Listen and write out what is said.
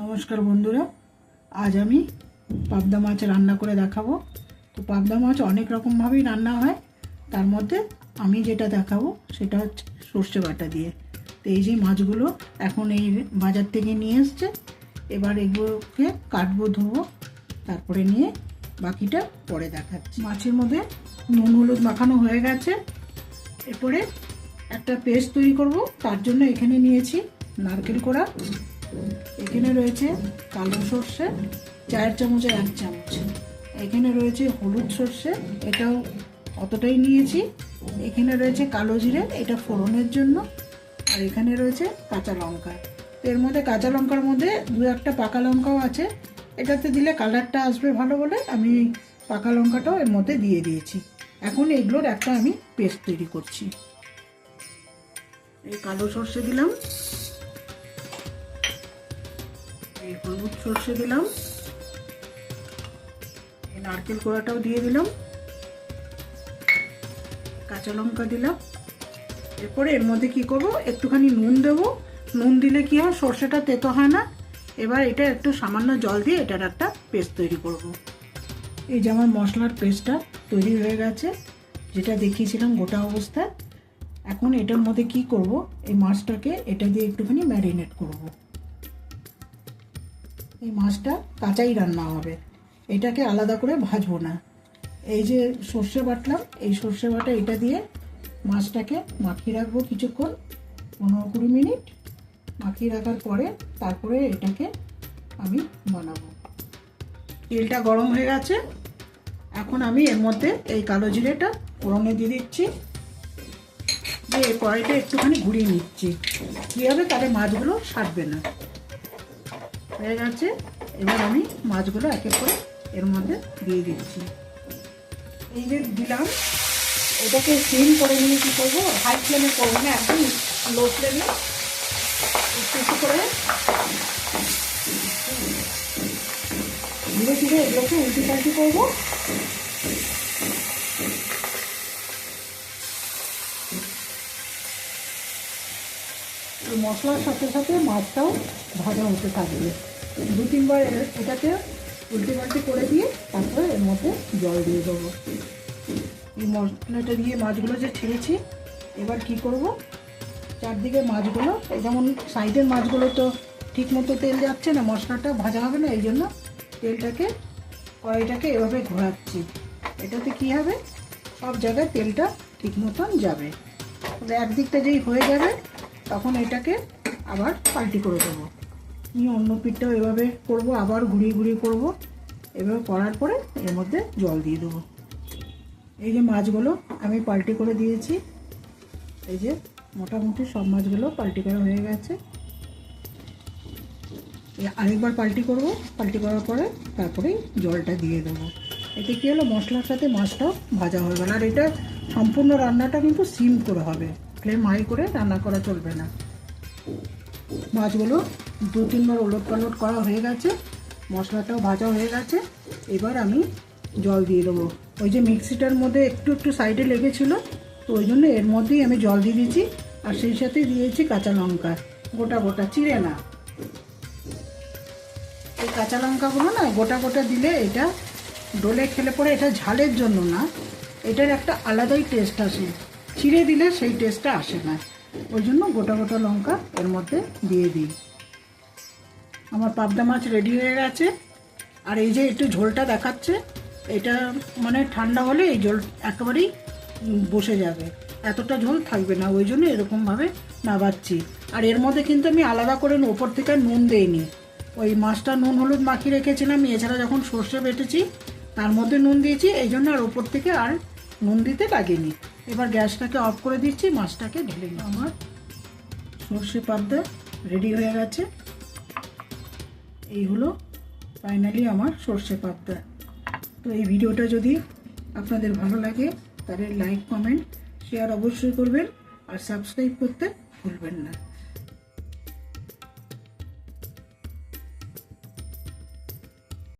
নমস্কার বন্ধুরা, আজ আমি পাবদা মাছ রান্না করে দেখাবো। তো পাবদা মাছ অনেক রকমভাবেই রান্না হয়। তার মধ্যে আমি যেটা দেখাবো, সেটা হচ্ছে সর্ষে বাটা দিয়ে। তো এই যে মাছগুলো এখন এই বাজার থেকে নিয়ে এসছে, এবার এগুলোকে কাটবো, ধোবো, তারপরে নিয়ে বাকিটা পরে দেখাচ্ছি। মাছের মধ্যে নুন, হলুদ মাখানো হয়ে গেছে। এরপরে একটা পেস্ট তৈরি করব, তার জন্য এখানে নিয়েছি নারকেল কোড়া এখানে রয়েছে কালো সর্ষে চার চামচে এক চামচ। এখানে রয়েছে হলুদ সর্ষে, এটাও অতটাই নিয়েছি। এখানে রয়েছে কালো জিরে, এটা ফোড়নের জন্য। আর এখানে রয়েছে কাঁচা লঙ্কা। এর মধ্যে কাঁচা লঙ্কার মধ্যে দু একটা পাকা লঙ্কাও আছে। এটাতে দিলে কালারটা আসবে ভালো বলে আমি পাকা লঙ্কাটাও এর মধ্যে দিয়ে দিয়েছি। এখন এগুলোর একটা আমি পেস্ট তৈরি করছি। এই কালো সর্ষে দিলাম। এই হলুদ সর্ষে দিলাম। এই নারকেল কোড়াটাও দিয়ে দিলাম। কাঁচা লঙ্কা দিলাম। এরপরে এর মধ্যে কি করব? একটুখানি নুন দেব। নুন দিলে কি হয়? সর্ষেটা তেতো হয় না। এবার এটা একটু সামান্য জল দিয়ে এটার একটা পেস্ট তৈরি করব। এই যে আমার মশলার পেস্টটা তৈরি হয়ে গেছে, যেটা দেখিয়েছিলাম গোটা অবস্থায়। এখন এটার মধ্যে কি করব? এই মাছটাকে এটা দিয়ে একটুখানি ম্যারিনেট করব। এই মাছটা কাঁচাই রান্না হবে। এটাকে আলাদা করে ভাজবো না। এই যে সর্ষে বাটলাম, এই সর্ষে বাটা এটা দিয়ে মাছটাকে মাখিয়ে রাখব কিছুক্ষণ, পনেরো কুড়ি মিনিট। মাখিয়ে রাখার পরে তারপরে এটাকে আমি বানাবো। তেলটা গরম হয়ে গেছে। এখন আমি এর মধ্যে এই কালো জিরেটা ফোড়নে দিয়ে দিচ্ছি। দিয়ে কড়াইটা একটুখানি ঘুরিয়ে নিচ্ছি। কী হবে তাহলে মাছগুলো সারবে না। হয়ে গেছে। এবার আমি মাছগুলো এক এক করে এর মধ্যে দিয়ে দিচ্ছি। এই যে দিলাম, এটাকে সিম করে নিয়ে কী করব? হাই ফ্লেমে করব না, একদম লো ফ্লেমে। একটু একটু করে ধীরে ধীরে এগুলোকে উল্টি পাল্টি করব মশলার সাথে সাথে মাছটাও ভাজা হতে থাকবে। দু তিনবার এটাকে উল্টে পাল্টে করে দিয়ে তারপরে এর মধ্যে জল দিয়ে দেবো। এই মশলাটা দিয়ে মাছগুলো যে ছেড়েছি, এবার কি করব? চারদিকে মাছগুলো যেমন সাইডের মাছগুলো তো ঠিক মতো তেল যাচ্ছে না, মশলাটা ভাজা হবে না, এই জন্য তেলটাকে, কড়াইটাকে এভাবে ঘোরাচ্ছি। এটাতে কি হবে? সব জায়গায় তেলটা ঠিক মতন যাবে একদিকটা যেই হয়ে যাবে, তখন এটাকে আবার পাল্টি করে দেবো। নিয়ে অন্য পিঠটাও এভাবে করব, আবার ঘুরিয়ে ঘুরিয়ে করব। এভাবে করার পরে এর মধ্যে জল দিয়ে দেবো। এই যে মাছগুলো আমি পাল্টি করে দিয়েছি, এই যে মোটামুটি সব মাছগুলো পাল্টি করা হয়ে গেছে। আরেকবার পাল্টি করব, পাল্টি করার পরে তারপরেই জলটা দিয়ে দেবো। এতে কী হলো, মশলার সাথে মাছটাও ভাজা হয়ে গেল। আর এটা সম্পূর্ণ রান্নাটা কিন্তু সিম করে হবে, ফ্লেম হাই করে রান্না করা চলবে না। মাছগুলো দু তিনবার ওলট পালট করা হয়ে গেছে, মশলাটাও ভাজা হয়ে গেছে। এবার আমি জল দিয়ে দেবো। ওই যে মিক্সিটার মধ্যে একটু একটু সাইডে লেগেছিলো, তো ওই জন্য এর মধ্যেই আমি জল দিয়ে দিয়েছি, আর সেই সাথে দিয়েছি কাঁচা লঙ্কা, গোটা গোটা, চিড়ে না। এই কাঁচা লঙ্কাগুলো না, গোটা গোটা দিলে এটা ডোলে খেলে পরে এটা ঝালের জন্য না, এটার একটা আলাদাই টেস্ট আসে। চিড়ে দিলে সেই টেস্টটা আসে না। ওই জন্য গোটা গোটা লঙ্কা এর মধ্যে দিয়ে দিই। আমার পাবদা মাছ রেডি হয়ে গেছে। আর এই যে একটু ঝোলটা দেখাচ্ছে, এটা মানে ঠান্ডা হলে এই ঝোল একেবারেই বসে যাবে। এতটা ঝোল থাকবে না, ওই জন্য এরকমভাবে নাবাচ্ছি। আর এর মধ্যে কিন্তু আমি আলাদা করে ওপর থেকে নুন দেইনি। ওই মাছটা নুন হলুদ মাখিয়ে রেখেছিলাম, এছাড়া যখন সর্ষে বেটেছি, তার মধ্যে নুন দিয়েছি, এই জন্য আর ওপর থেকে আর নুন দিতে লাগেনি। এবার গ্যাসটাকে অফ করে দিচ্ছি, মাছটাকে ঢেলে নিই। আমার সর্ষে পাবদা রেডি হয়ে গেছে। এই হলো ফাইনালি আমার সর্ষে পাবদা। তো এই ভিডিওটা যদি আপনাদের ভালো লাগে, তাহলে লাইক কমেন্ট শেয়ার অবশ্যই করবেন। আর সাবস্ক্রাইব করতে ভুলবেন না।